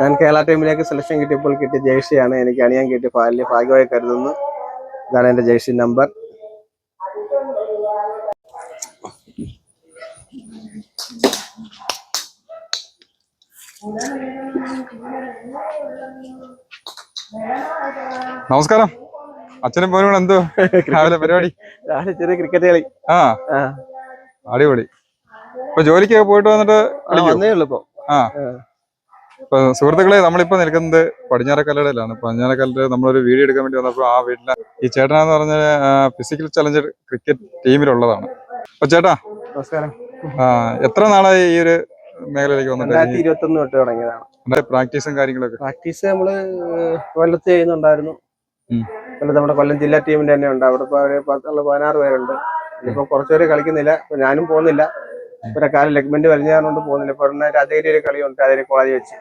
ഞാൻ കേരള ടീമിലേക്ക് സെലക്ഷൻ കിട്ടിയപ്പോൾ കിട്ടിയ ജേഴ്സിയാണ്. എനിക്ക് അണിയാൻ കിട്ടിയ വലിയ ഭാഗ്യമായി കരുതുന്നു. ഇതാണ് എന്റെ ജേഴ്സി നമ്പർ നമസ്കാരം. അച്ഛനും പോലും എന്തോ? രാവിലെ പരിപാടി? രാവിലെ ചെറിയ ക്രിക്കറ്റ് കളി. ആ. അടിപൊളി. ഇപ്പൊ ജോലിക്കൊക്കെ പോയിട്ട് വന്നിട്ട് വന്നേ ഉള്ളൂ ഇപ്പൊ. ആ. ഇപ്പൊ സുഹൃത്തുക്കളെ നമ്മളിപ്പോ നിൽക്കുന്നത് പടിഞ്ഞാറക്കല്ലടയിലാണ്. പടിഞ്ഞാറക്കല്ലട നമ്മളൊരു വീഡിയോ എടുക്കാൻ വേണ്ടി വന്നപ്പോൾ ആ വീട്ടിലെ ഈ ചേട്ടനാന്ന് പറഞ്ഞ ഫിസിക്കൽ ചലഞ്ച് ക്രിക്കറ്റ് ടീമിലുള്ളതാണ് അപ്പൊ ചേട്ടാ നമസ്കാരം. ആ, എത്ര നാളായി ഈ ഒരു മേഖലയിലേക്ക് വന്നിട്ട്? ഇരുപത്തൊന്ന് തൊട്ട് തുടങ്ങിയതാണ്. പ്രാക്ടീസും കാര്യങ്ങളൊക്കെ? പ്രാക്ടീസ് നമ്മൾ കൊല്ലത്ത് ചെയ്യുന്നുണ്ടായിരുന്നു. കൊല്ലത്ത് നമ്മുടെ കൊല്ലം ജില്ലാ ടീമിന്റെ തന്നെ ഉണ്ട്. അവിടെ ഇപ്പൊ പത്തുള്ള പതിനാറ് പേരുണ്ട്. ഇപ്പൊ കുറച്ചുപേര് കളിക്കുന്നില്ല. ഞാനും പോകുന്നില്ല. ഇവരെ കാല ലെഗ്മെന്റ് വലിഞ്ഞാറുണ്ട് പോകുന്നില്ല. ഇപ്പൊ ഇവിടെ രാജഗിരി ഒരു കളിയുണ്ട് അതിൽ കോളേജ് വെച്ച്.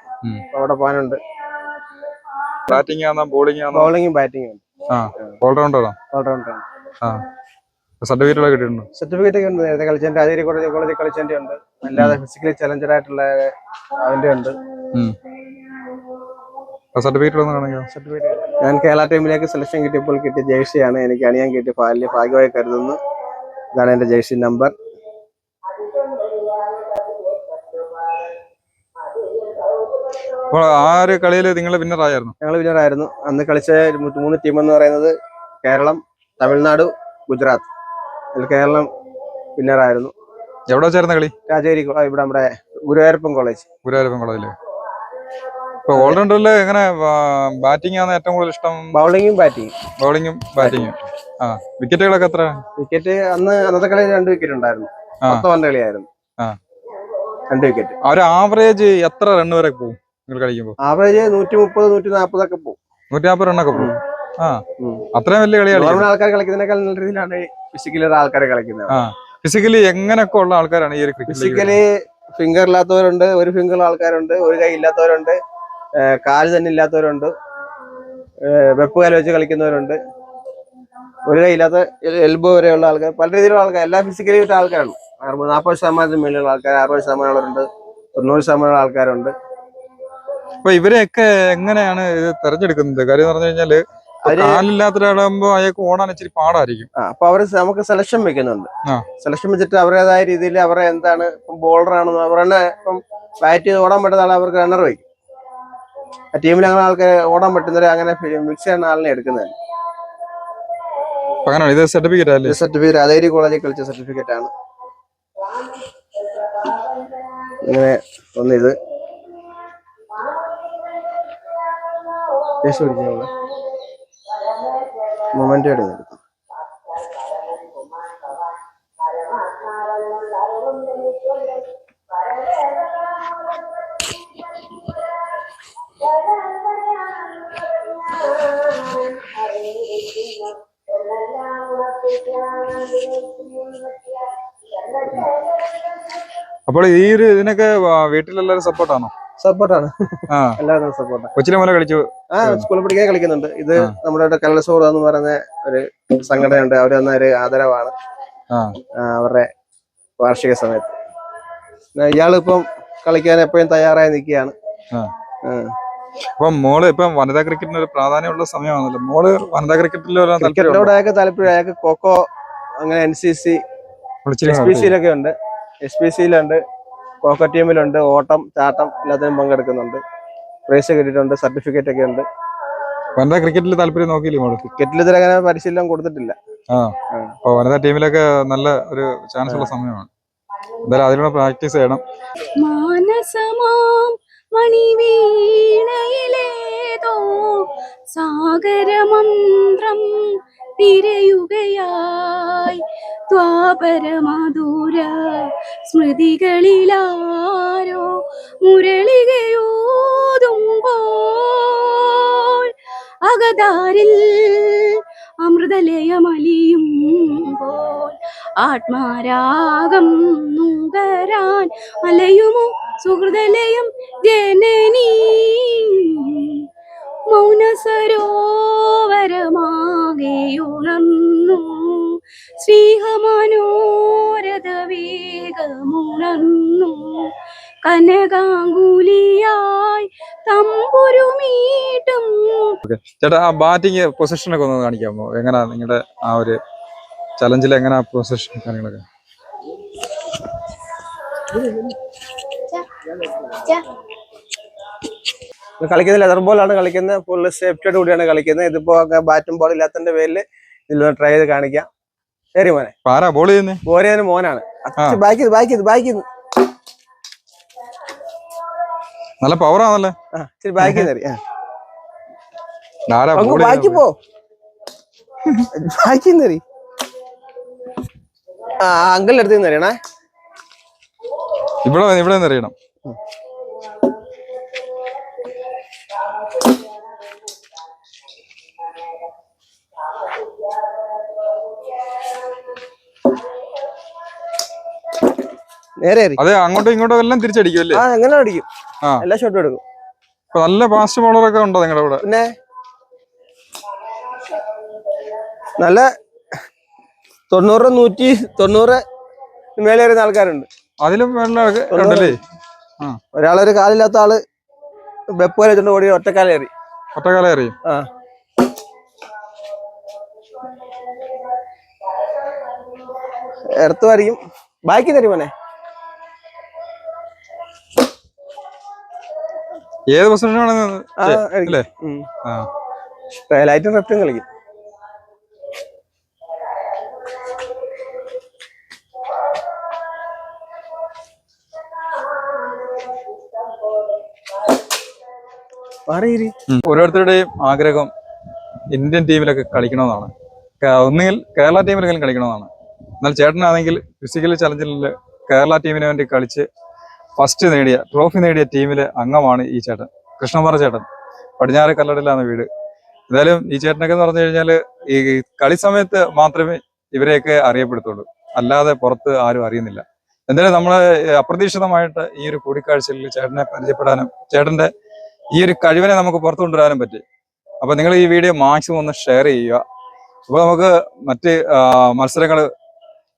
അവിടെ പോകാനുണ്ട്. ബാറ്റിംഗ് ആണോ ബോളിംഗ് ആണോ? ബൗളിങ്ങും ബാറ്റിംഗും ഉണ്ട്. ആ ഓൾറൗണ്ടറാണോ? സർട്ടിഫിക്കറ്റുകളൊക്കെ കിട്ടിയിട്ടുണ്ടോ? സർട്ടിഫിക്കറ്റ് ഒക്കെ ഉണ്ട്. നേരത്തെ കളിച്ചതിന്റെ രാജഗിരി കോളേജ് കോളേജിൽ കളിച്ചതിന്റെ ഉണ്ട്. അല്ലാതെ ഫിസിക്കലി ചലഞ്ചർ ആയിട്ടുള്ള അതിന്റെ ഉണ്ട്. സർട്ടിഫിക്കറ്റ് സർട്ടിഫിക്കറ്റ് ഞാൻ കേരള ടീമിലേക്ക് സെലക്ഷൻ കിട്ടിയപ്പോൾ കിട്ടിയ ജേഴ്സിയാണ് എനിക്ക് അണിയാൻ കിട്ടിയ ഭാഗ്യമായി കരുതുന്നു. ഇതാണ് എന്റെ ജേഴ്സി നമ്പർ അപ്പോൾ ആ ഒരു കളിയിൽ നിങ്ങൾ വിന്നറായിരുന്നു ഞങ്ങൾ വിന്നറായിരുന്നു. അന്ന് കളിച്ച മൂന്ന് ടീം എന്ന് പറയുന്നത് കേരളം തമിഴ്നാട് ഗുജറാത്ത്. അതിൽ കേരളം വിന്നറായിരുന്നു. എവിടെ ചേർന്ന കളി? രാജേരി ഇവിടെ നമ്മുടെ ഗുരുവായൂരപ്പൻ കോളേജ്. ഗുരുവായൂരപ്പൻ കോളേജിൽ. ഇപ്പൊ ഓൾറൗണ്ടറിൽ എങ്ങനെ ബാറ്റിംഗ് ആണ് ഏറ്റവും കൂടുതൽ ഇഷ്ടം? ബൗളിങ്ങും ബാറ്റിങ്ങും ബൗളിങ്ങും ബാറ്റിങ്ങും ആ വിക്കറ്റുകളൊക്കെ എത്ര വിക്കറ്റ് അന്ന് അന്നത്തെ കളിയിൽ രണ്ട് വിക്കറ്റ് ഉണ്ടായിരുന്നു. പത്ത് പന്ത് കളിയായിരുന്നു. രണ്ട് വിക്കറ്റ് അവർ ഒരു ആവറേജ് എത്ര റൺ വരെ പോകും നിങ്ങൾ കളിക്കുമ്പോൾ ആവറേജ് നൂറ്റി മുപ്പത് നൂറ്റി നാൽപ്പതൊക്കെ പോകും നൂറ്റി നാപ്പത് റണ്ണൊക്കെ പോകും ആ അത്രയും വലിയ കളി കളിക്കും നോർമൽ ആൾക്കാർ കളിക്കുന്നതിനേക്കാൾ നല്ല രീതിയിലാണ് ഫിസിക്കലി ആൾക്കാരെ കളിക്കുന്നത്. ഫിസിക്കലി എങ്ങനെയൊക്കെ ഉള്ള ആൾക്കാരാണ് ഈ ഒരു ഫിസിക്കലി ഫിംഗർ ഇല്ലാത്തവരുണ്ട് ഒരു ഫിംഗർ ആൾക്കാരുണ്ട് ഒരു കൈ ഇല്ലാത്തവരുണ്ട് കാൽ തന്നെ ഇല്ലാത്തവരുണ്ട് വെപ്പ് കാൽ വെച്ച് കളിക്കുന്നവരുണ്ട്. ഒരു കൈ ഇല്ലാത്ത എൽബോ വരെയുള്ള ആൾക്കാർ പല രീതിയിലുള്ള ആൾക്കാർ എല്ലാ ഫിസിക്കലി വിട്ട ആൾക്കാരാണ് അറുപത് നാൽപ്പത് ശതമാനത്തിന് മേലുള്ള ആൾക്കാർ അറുപത് ശതമാനമുള്ളവരുണ്ട് തൊണ്ണൂറ് ശതമാനം ആൾക്കാരുണ്ട്. അപ്പൊ ഇവരെയൊക്കെ എങ്ങനെയാണ് ഇത് തെരഞ്ഞെടുക്കുന്നത്? കാര്യം പറഞ്ഞു കഴിഞ്ഞാൽ ഇപ്പൊ അവർ കാലില്ലാത്ത ഒരാളാകുമ്പോ അയാൾക്ക് ഓടാൻ ഇച്ചിരി പാടായിരിക്കും. അപ്പൊ അവർ നമുക്ക് സെലക്ഷൻ വെക്കുന്നുണ്ട്. സെലക്ഷൻ വെച്ചിട്ട് അവരേതായ രീതിയിൽ അവരെ എന്താണ് ഇപ്പം ബോളർ ആണെന്ന് അവർ തന്നെ ഇപ്പം ബാറ്റ് ചെയ്ത് ഓടാൻ പറ്റുന്ന ആളെ അവർക്ക് റണ്ണർ വയ്ക്കും. ആ ടീമിൽ അങ്ങനെ ആൾക്കാർ ഓടാൻ പറ്റുന്നവരെ അങ്ങനെ മിക്സ് ചെയ്യുന്ന ആളിനെ എടുക്കുന്നത് അപ്പൊ അങ്ങനെയാണ് ഇത് സർട്ടിഫിക്കറ്റ് അല്ലേ? സർട്ടിഫിക്കറ്റ് അതേരി കോളേജിൽ കളിച്ച സർട്ടിഫിക്കറ്റ് ആണ്. ഇങ്ങനെ ഒന്നിത് മൊമെന്റ് എടുത്തു അപ്പോൾ ഈ ഒരു ഇതിനൊക്കെ വീട്ടിലെല്ലാവരും സപ്പോർട്ടാണോ? സപ്പോർട്ടാണ്. എല്ലാവരും സപ്പോർട്ടാണ്. കൊച്ചിലെ മുതലേ കളിച്ചു ആ സ്കൂളിൽ പഠിക്കാൻ കളിക്കുന്നുണ്ട്. ഇത് നമ്മുടെ കലോത്സവം എന്ന് പറയുന്ന ഒരു സംഘടനയുണ്ട്. അവർ തന്ന ഒരു ആദരവാണ്. അവരുടെ വാർഷിക സമയത്ത്. ഇയാളിപ്പം കളിക്കാൻ എപ്പോഴും തയ്യാറായി നിൽക്കുകയാണ്. അപ്പൊ മോൾ ഇപ്പൊ വനിതാ ക്രിക്കറ്റിന് ഒരു പ്രാധാന്യമുള്ള സമയമാണല്ലോ. മോൾ വനിതാ ക്രിക്കറ്റിൽ വരാൻ താല്പര്യം അയാൾക്ക് താല്പര്യം അയാൾക്ക് കൊക്കോ അങ്ങനെ N C C S P സിയിലൊക്കെ ഉണ്ട് എസ് പി സിയിലുണ്ട് കോക്കോ ടീമിലുണ്ട്. ഓട്ടം ചാട്ടം എല്ലാത്തിനും പങ്കെടുക്കുന്നുണ്ട്. പ്രൈസ് കിട്ടിയിട്ടുണ്ട്. സർട്ടിഫിക്കറ്റ് ഒക്കെ ഉണ്ട്. വനിതാ ക്രിക്കറ്റിൽ താല്പര്യം നോക്കിയില്ലേ മോൾ? ക്രിക്കറ്റിൽ ഇതിൽ അങ്ങനെ പരിശീലനം കൊടുത്തിട്ടില്ല. ആ. അപ്പോൾ അപ്പൊ വനിതാ ടീമിലൊക്കെ നല്ല ഒരു ചാൻസ് ഉള്ള സമയമാണ്. എന്തായാലും അതിനുള്ള പ്രാക്ടീസ് ചെയ്യണം. മാനസമാം മണിവീണയിലേതോ സാഗരമന്ത്രം തിരയുകയായി. ദ്വാപരമധുര സ്മൃതികളിലാരോ മുരളികയോതുമ്പോൾ. അകതാരിൽ അമൃതലയമലിയുമ്പോൾ ആത്മാരാഗം നുകരാൻ അലയുമോ സുഹൃതലയം ജനനീ മൗനസരോവരമാകെയുണർന്നു. ശ്രീഹമനോരഥ വേഗമുണർന്നു. കനകാങ്കുലിയായി തം ഒരു മീട്ടും. ചേട്ടാ ആ ബാറ്റിംഗ് പൊസിഷനൊക്കെ ഒന്ന് കാണിക്കാമോ? എങ്ങനെയാ നിങ്ങളുടെ ആ ഒരു ചലഞ്ചിൽ എങ്ങനെയാ പൊസിഷൻ കാര്യങ്ങളൊക്കെ? കളിക്കുന്നത് ലെതർ ബോളാണ് കളിക്കുന്നത്. ഫുള്ള് സേഫ്റ്റിയോട് കൂടിയാണ് കളിക്കുന്നത്. ഇതിപ്പോ ബാറ്റും ബോൾ ഇല്ലാത്തതിന്റെ പേരിൽ ഇതിലൊന്ന് ട്രൈ ചെയ്ത് കാണിക്കാം. ശരി മോനെ. ബോൾ ചെയ്യുന്നേ? ബോരിയതിന് മോനാണ്. ബാക്കി ബാക്ക് നല്ല പവറാണല്ലേ ബാക്ക് ബാക്കി പോ. ബാക്കി ആ അങ്കിളിന്റെ അടുത്ത് നിന്ന് അറിയണേ ഇവിടെ ഇവിടെ നിന്ന് എറിയണം നേരെ അതെ അങ്ങോട്ടും ഇങ്ങോട്ടും എല്ലാം തിരിച്ചടിക്കും അല്ലേ? എങ്ങനെ അടിക്കും. എല്ലാ ഷോട്ടും എടുക്കും. നല്ല ഫാസ്റ്റ് ബോളർ ഒക്കെ ഉണ്ടോ നിങ്ങളുടെ ഇവിടെ പിന്നെ? നല്ല തൊണ്ണൂറ് നൂറ്റി തൊണ്ണൂറ് മേലെ വരുന്ന ആൾക്കാരുണ്ട്. അതിലും വേണ്ട ഉണ്ടല്ലേ? ഒരാളൊരു കാലില്ലാത്ത ആൾ വെപ്പ് വെച്ചോണ്ട് ഓടി ഒറ്റക്കാലേറി ഒറ്റക്കാലേറി ആ. എടുത്തു വരയും. ബാക്കി തരും മോനെ. ഏത് ബസ് കളിക്കും. ഓരോരുത്തരുടെയും ആഗ്രഹം ഇന്ത്യൻ ടീമിലൊക്കെ കളിക്കണമെന്നാണ്. ഒന്നുകിൽ കേരള ടീമിലെങ്കിലും കളിക്കണമെന്നാണ്. എന്നാൽ ചേട്ടനാണെങ്കിൽ ഫിസിക്കൽ ചലഞ്ചിൽ കേരള ടീമിന് വേണ്ടി കളിച്ച് ഫസ്റ്റ് നേടിയ ട്രോഫി നേടിയ ടീമിലെ അംഗമാണ് ഈ ചേട്ടൻ. കൃഷ്ണമാറ ചേട്ടൻ. പടിഞ്ഞാറ് കല്ലടയിലാണ് വീട്. എന്തായാലും ഈ ചേട്ടനൊക്കെ എന്ന് പറഞ്ഞു കഴിഞ്ഞാൽ ഈ കളി സമയത്ത് മാത്രമേ ഇവരെയൊക്കെ അറിയപ്പെടുത്തുള്ളൂ. അല്ലാതെ പുറത്ത് ആരും അറിയുന്നില്ല. എന്തായാലും നമ്മൾ അപ്രതീക്ഷിതമായിട്ട് ഈ ഒരു കൂടിക്കാഴ്ചയിൽ ചേട്ടനെ പരിചയപ്പെടാനും ചേട്ടന്റെ ഈ ഒരു കഴിവിനെ നമുക്ക് പുറത്തു കൊണ്ടുവരാനും പറ്റി. അപ്പൊ നിങ്ങൾ ഈ വീഡിയോ മാക്സിമം ഒന്ന് ഷെയർ ചെയ്യുക. അപ്പൊ നമുക്ക് മറ്റ് മത്സരങ്ങൾ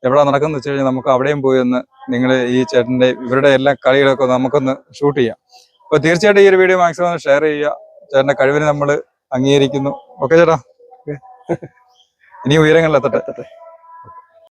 എവിടെ നടക്കുന്ന വെച്ച് കഴിഞ്ഞാൽ നമുക്ക് അവിടെയും പോയി ഒന്ന് നിങ്ങൾ ഈ ചേട്ടന്റെ ഇവരുടെ എല്ലാ കളികളൊക്കെ നമുക്കൊന്ന് ഷൂട്ട് ചെയ്യാം. അപ്പൊ തീർച്ചയായിട്ടും ഈ ഒരു വീഡിയോ മാക്സിമം ഒന്ന് ഷെയർ ചെയ്യുക. ചേട്ടന്റെ കഴിവിനെ നമ്മൾ അംഗീകരിക്കുന്നു. ഓക്കെ ചേട്ടാ? ഇനി ഉയരങ്ങളിലെത്തട്ടെ